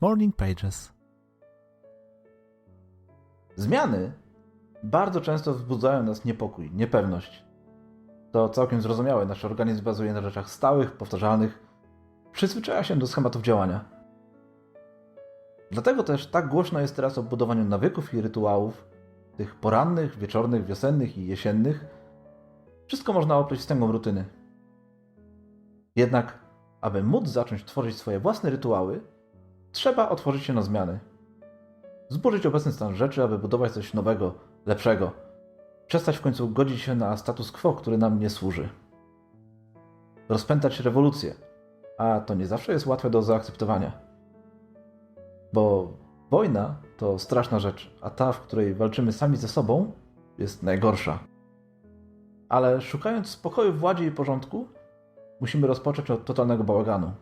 Morning Pages. Zmiany bardzo często wzbudzają nas niepokój, niepewność. To całkiem zrozumiałe, nasz organizm bazuje na rzeczach stałych, powtarzalnych, przyzwyczaja się do schematów działania. Dlatego też tak głośno jest teraz o budowaniu nawyków i rytuałów, tych porannych, wieczornych, wiosennych i jesiennych. Wszystko można opleść wstęgą rutyny. Jednak, aby móc zacząć tworzyć swoje własne rytuały, trzeba otworzyć się na zmiany zburzyć obecny stan rzeczy, aby budować coś nowego, lepszego. Przestać w końcu godzić się na status quo, który nam nie służy. Rozpętać rewolucję, a to nie zawsze jest łatwe do zaakceptowania. Bo wojna to straszna rzecz, a ta, w której walczymy sami ze sobą, jest najgorsza. Ale szukając spokoju w władzie i porządku, musimy rozpocząć od totalnego bałaganu.